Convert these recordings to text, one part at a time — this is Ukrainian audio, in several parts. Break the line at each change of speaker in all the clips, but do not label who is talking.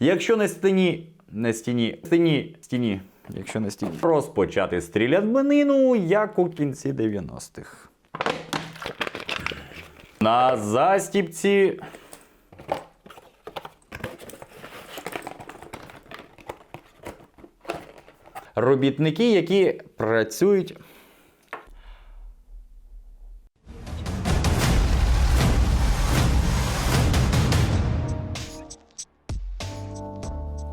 Якщо на стіні, на стіні, стіні, стіні, якщо на стіні, розпочати стрілянину, як у кінці 90-х. На застіпці. Робітники, які працюють.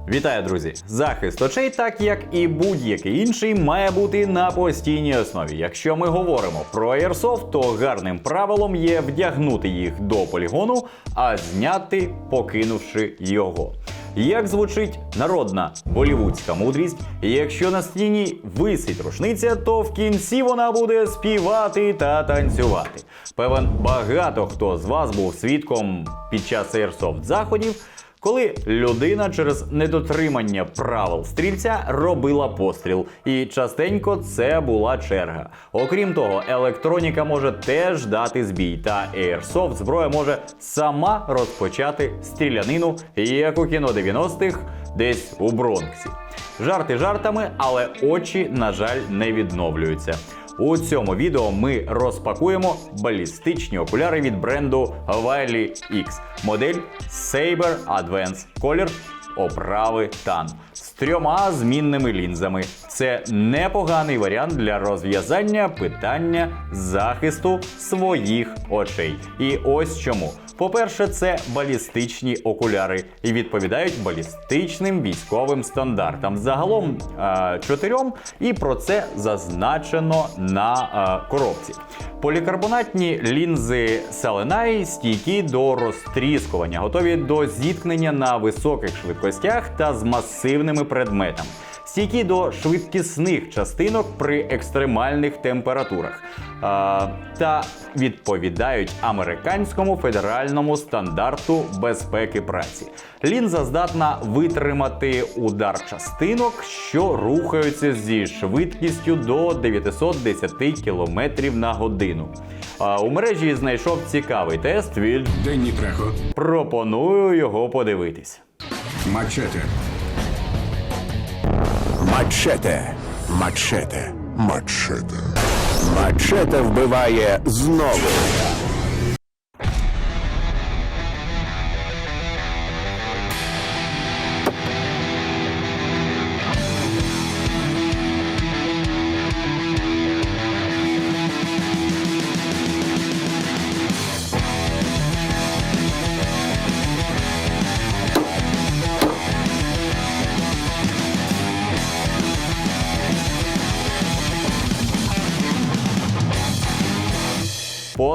Вітаю, друзі! Захист очей, так як і будь-який інший, має бути на постійній основі. Якщо ми говоримо про Airsoft, то гарним правилом є вдягнути їх до полігону, а зняти, покинувши його. Як звучить народна болівудська мудрість, якщо на стіні висить рушниця, то в кінці вона буде співати та танцювати. Певен, багато хто з вас був свідком під час Airsoft заходів, коли людина через недотримання правил стрільця робила постріл, і частенько це була черга. Окрім того, електроніка може теж дати збій, та Airsoft зброя може сама розпочати стрілянину, як у кіно 90-х, десь у Бронксі. Жарти жартами, але очі, на жаль, не відновлюються. У цьому відео ми розпакуємо балістичні окуляри від бренду Wiley X. Модель Saber Advance Color оправи TAN з трьома змінними лінзами. Це непоганий варіант для розв'язання питання захисту своїх очей. І ось чому. По-перше, це балістичні окуляри і відповідають балістичним військовим стандартам. Загалом е, чотирьом, і про це зазначено на е, коробці. Полікарбонатні лінзи Selenai стійкі до розтріскування, готові до зіткнення на високих швидкостях та з масивними предметами. Стійкі до швидкісних частинок при екстремальних температурах а, та відповідають американському федеральному стандарту безпеки праці. Лінза здатна витримати удар частинок, що рухаються зі швидкістю до 910 км на годину. А, у мережі знайшов цікавий тест від
Денні Трехо.
пропоную його подивитись.
Мачете.
Мачете. Мачете. Мачете. Мачете вбиває знову.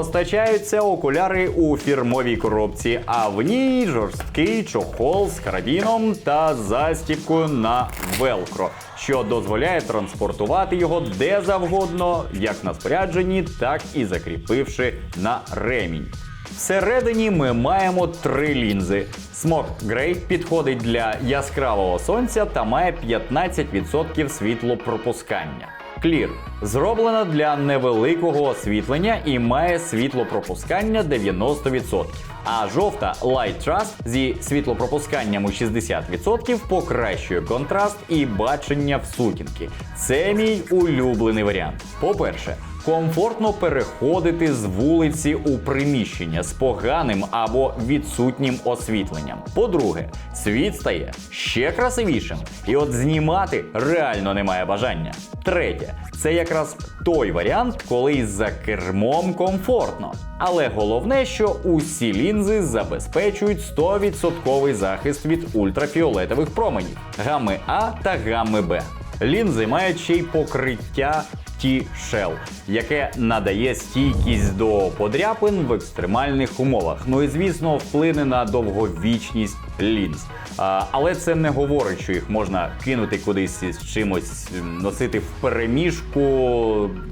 Постачаються окуляри у фірмовій коробці, а в ній жорсткий чохол з карабіном та застібкою на велкро, що дозволяє транспортувати його де завгодно, як на спорядженні, так і закріпивши на ремінь. Всередині ми маємо три лінзи. Смок Грей підходить для яскравого сонця та має 15% світлопропускання. Clear зроблена для невеликого освітлення і має світлопропускання 90%. А жовта Light Trust зі світлопропусканням у 60% покращує контраст і бачення в сутінки. Це мій улюблений варіант. По-перше, комфортно переходити з вулиці у приміщення з поганим або відсутнім освітленням. По-друге, світ стає ще красивішим, і от знімати реально немає бажання. Третє, це якраз той варіант, коли за кермом комфортно. Але головне, що усі лінзи забезпечують 100% захист від ультрафіолетових променів гами А та гами Б. Лінзи мають ще й покриття T-Shell, яке надає стійкість до подряпин в екстремальних умовах. Ну і звісно, вплине на довговічність лінз. А, але це не говорить, що їх можна кинути кудись з чимось, носити в переміжку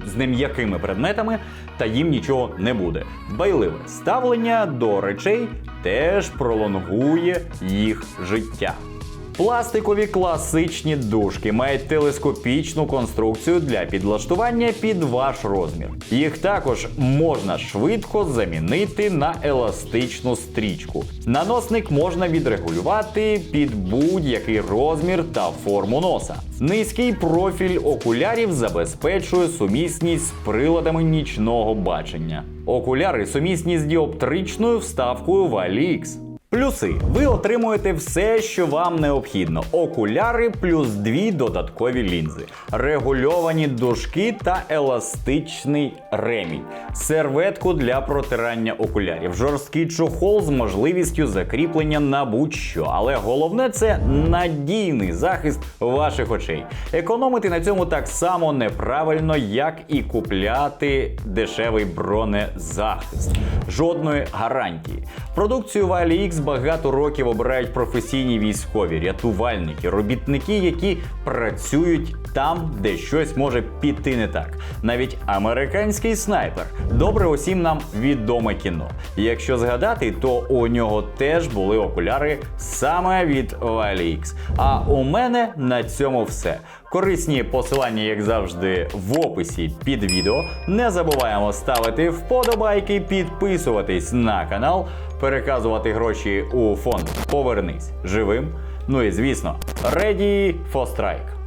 з нем'якими предметами, та їм нічого не буде. Дбайливе ставлення до речей теж пролонгує їх життя. Пластикові класичні дужки мають телескопічну конструкцію для підлаштування під ваш розмір. Їх також можна швидко замінити на еластичну стрічку. Наносник можна відрегулювати під будь-який розмір та форму носа. Низький профіль окулярів забезпечує сумісність з приладами нічного бачення. Окуляри сумісні з діоптричною вставкою Valix. Плюси. Ви отримуєте все, що вам необхідно: окуляри плюс дві додаткові лінзи, регульовані дужки та еластичний ремінь, серветку для протирання окулярів, жорсткий чохол з можливістю закріплення на будь-що. Але головне це надійний захист ваших очей. Економити на цьому так само неправильно, як і купляти дешевий бронезахист. Жодної гарантії. Продукцію Багато років обирають професійні військові, рятувальники, робітники, які працюють там, де щось може піти не так. Навіть американський снайпер добре усім нам відоме кіно. Якщо згадати, то у нього теж були окуляри саме від ValiX. А у мене на цьому все. Корисні посилання, як завжди, в описі під відео. Не забуваємо ставити вподобайки, підписуватись на канал, переказувати гроші у фонд Повернись живим. Ну і звісно, ready for strike.